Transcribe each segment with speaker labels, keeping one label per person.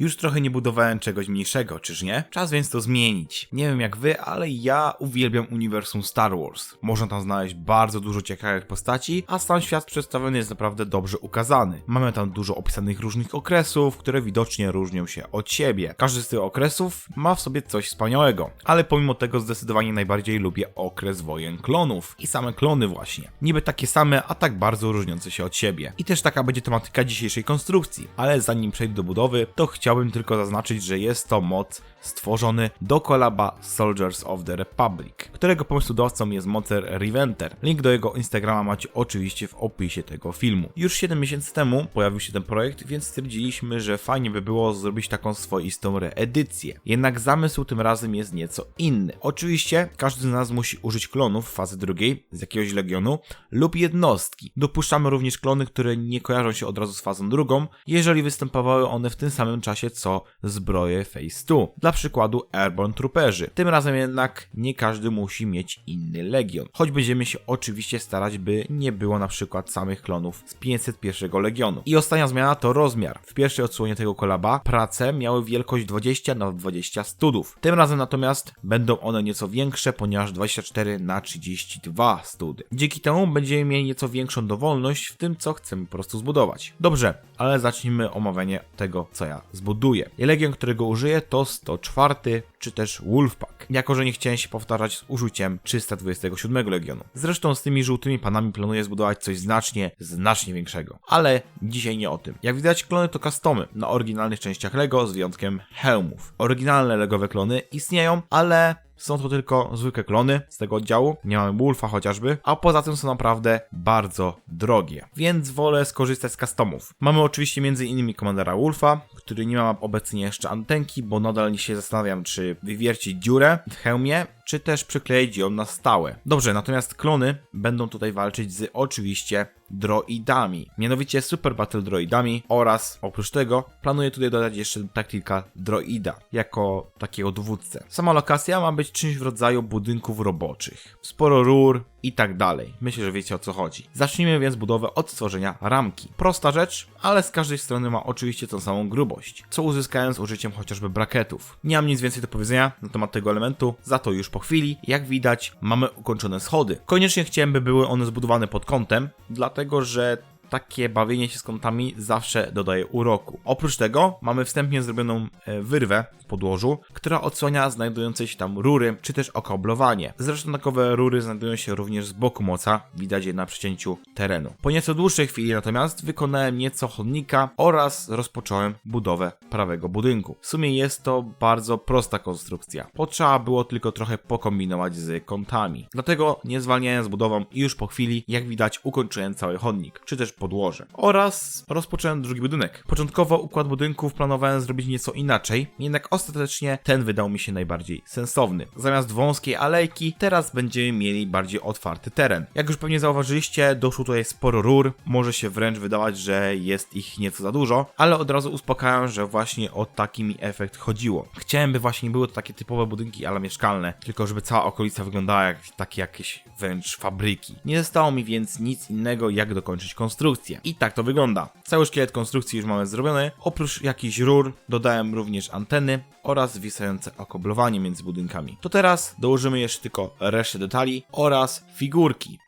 Speaker 1: Już trochę nie budowałem czegoś mniejszego, czyż nie? Czas więc to zmienić. Nie wiem jak wy, ale ja uwielbiam uniwersum Star Wars. Można tam znaleźć bardzo dużo ciekawych postaci, a sam świat przedstawiony jest naprawdę dobrze ukazany. Mamy tam dużo opisanych różnych okresów, które widocznie różnią się od siebie. Każdy z tych okresów ma w sobie coś wspaniałego, ale pomimo tego zdecydowanie najbardziej lubię okres wojen klonów i same klony właśnie. Niby takie same, a tak bardzo różniące się od siebie. I też taka będzie tematyka dzisiejszej konstrukcji, ale zanim przejdę do budowy, to chciałbym tylko zaznaczyć, że jest to mod stworzony do kolaba Soldiers of the Republic, którego pomysłodawcą jest mocer Reventer. Link do jego Instagrama macie oczywiście w opisie tego filmu. Już 7 miesięcy temu pojawił się ten projekt, więc stwierdziliśmy, że fajnie by było zrobić taką swoistą reedycję. Jednak zamysł tym razem jest nieco inny. Oczywiście każdy z nas musi użyć klonów fazy drugiej z jakiegoś legionu lub jednostki. Dopuszczamy również klony, które nie kojarzą się od razu z fazą drugą, jeżeli występowały one w tym samym czasie co zbroje Phase 2. Dla przykładu Airborne Trooperzy. Tym razem jednak nie każdy musi mieć inny legion. Choć będziemy się oczywiście starać, by nie było na przykład samych klonów z 501 legionu. I ostatnia zmiana to rozmiar. W pierwszej odsłonie tego kolaba prace miały wielkość 20 na 20 studów. Tym razem natomiast będą one nieco większe, ponieważ 24 na 32 study. Dzięki temu będziemy mieli nieco większą dowolność w tym, co chcemy po prostu zbudować. Dobrze, ale zacznijmy omawianie tego, co ja zbuduję. I legion, którego użyję to 104 czy też Wolfpack. Jako, że nie chciałem się powtarzać z użyciem 327 legionu. Zresztą z tymi żółtymi panami planuję zbudować coś znacznie, znacznie większego. Ale dzisiaj nie o tym. Jak widać, klony to customy na oryginalnych częściach LEGO z wyjątkiem hełmów. Oryginalne LEGOwe klony istnieją, ale są to tylko zwykłe klony z tego oddziału, nie mamy Wolfa chociażby, a poza tym są naprawdę bardzo drogie, więc wolę skorzystać z customów. Mamy oczywiście m.in. komandera Wolfa, który nie ma obecnie jeszcze antenki, bo nadal się zastanawiam, czy wywiercić dziurę w hełmie, czy też przykleić ją na stałe. Dobrze, natomiast klony będą tutaj walczyć z oczywiście droidami, mianowicie Super Battle Droidami oraz oprócz tego planuję tutaj dodać jeszcze Tactical Droida jako takiego dowódcę. Sama lokacja ma być czymś w rodzaju budynków roboczych. Sporo rur i tak dalej. Myślę, że wiecie o co chodzi. Zacznijmy więc budowę od stworzenia ramki. Prosta rzecz, ale z każdej strony ma oczywiście tą samą grubość, co uzyskałem z użyciem chociażby brakietów. Nie mam nic więcej do powiedzenia na temat tego elementu, za to już po chwili, jak widać, mamy ukończone schody. Koniecznie chciałem, by były one zbudowane pod kątem, dlatego że takie bawienie się z kątami zawsze dodaje uroku. Oprócz tego mamy wstępnie zrobioną e, wyrwę podłożu, która odsłania znajdujące się tam rury, czy też okoblowanie. Zresztą takowe rury znajdują się również z boku moca, widać je na przecięciu terenu. Po nieco dłuższej chwili natomiast wykonałem nieco chodnika oraz rozpocząłem budowę prawego budynku. W sumie jest to bardzo prosta konstrukcja. Potrzeba było tylko trochę pokombinować z kątami. Dlatego nie zwalniałem z budową i już po chwili, jak widać, ukończyłem cały chodnik, czy też podłoże. Oraz rozpocząłem drugi budynek. Początkowo układ budynków planowałem zrobić nieco inaczej, jednak ostatecznie ten wydał mi się najbardziej sensowny. Zamiast wąskiej alejki, teraz będziemy mieli bardziej otwarty teren. Jak już pewnie zauważyliście, doszło tutaj sporo rur, może się wręcz wydawać, że jest ich nieco za dużo, ale od razu uspokajam, że właśnie o taki mi efekt chodziło. Chciałem, by właśnie były to takie typowe budynki, ale mieszkalne, tylko żeby cała okolica wyglądała jak takie jakieś wręcz fabryki. Nie zostało mi więc nic innego, jak dokończyć konstrukcję. I tak to wygląda. Cały szkielet konstrukcji już mamy zrobiony. Oprócz jakichś rur dodałem również anteny oraz wisające okoblowanie między budynkami. To teraz dołożymy jeszcze tylko resztę detali oraz figurki.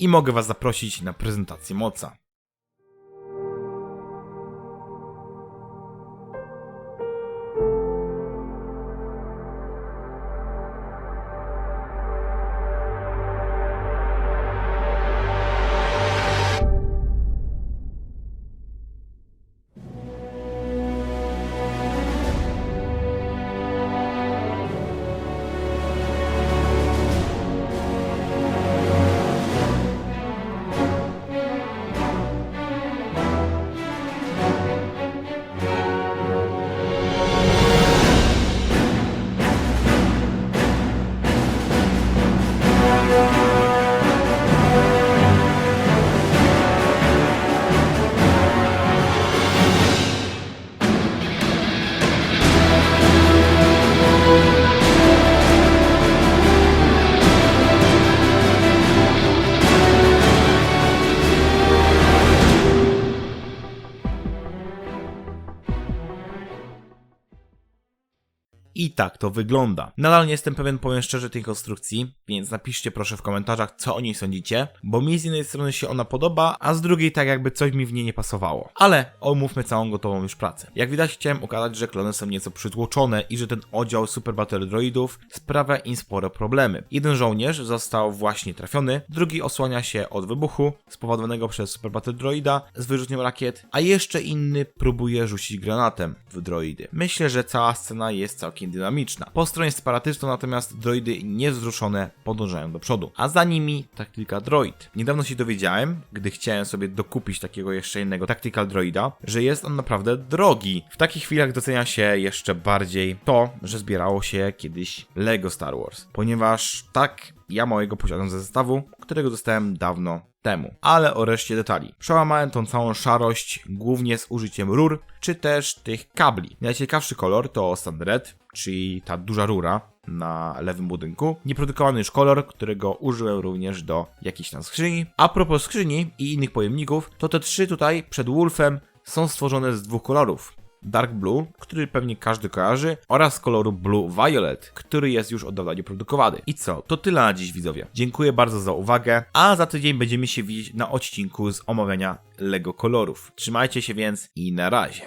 Speaker 1: I mogę Was zaprosić na prezentację moca. Tak to wygląda. Nadal nie jestem pewien, powiem szczerze, tej konstrukcji, więc napiszcie proszę w komentarzach, co o niej sądzicie, bo mi z jednej strony się ona podoba, a z drugiej tak jakby coś mi w niej nie pasowało. Ale omówmy całą gotową już pracę. Jak widać chciałem ukazać, że klony są nieco przytłoczone i że ten oddział Super Battle Droidów sprawia im spore problemy. Jeden żołnierz został właśnie trafiony, drugi osłania się od wybuchu spowodowanego przez Super Battle Droida z wyrzutnią rakiet, a jeszcze inny próbuje rzucić granatem w droidy. Myślę, że cała scena jest całkiem dynamiczna. Po stronie separatystów natomiast droidy niewzruszone podążają do przodu, a za nimi Tactical Droid. Niedawno się dowiedziałem, gdy chciałem sobie dokupić takiego jeszcze innego Tactical Droida, że jest on naprawdę drogi. W takich chwilach docenia się jeszcze bardziej to, że zbierało się kiedyś Lego Star Wars, ponieważ tak ja mojego posiadam ze zestawu, którego dostałem dawno temu. Ale o reszcie detali. Przełamałem tą całą szarość głównie z użyciem rur, czy też tych kabli. Najciekawszy kolor to Stand Red, czyli ta duża rura na lewym budynku. Nieprodukowany już kolor, którego użyłem również do jakiejś tam skrzyni. A propos skrzyni i innych pojemników, to te trzy tutaj przed Wolfem są stworzone z dwóch kolorów. Dark Blue, który pewnie każdy kojarzy, oraz koloru Blue Violet, który jest już od dawna nieprodukowany. I co? To tyle na dziś widzowie. Dziękuję bardzo za uwagę, a za tydzień będziemy się widzieć na odcinku z omawiania LEGO kolorów. Trzymajcie się więc i na razie.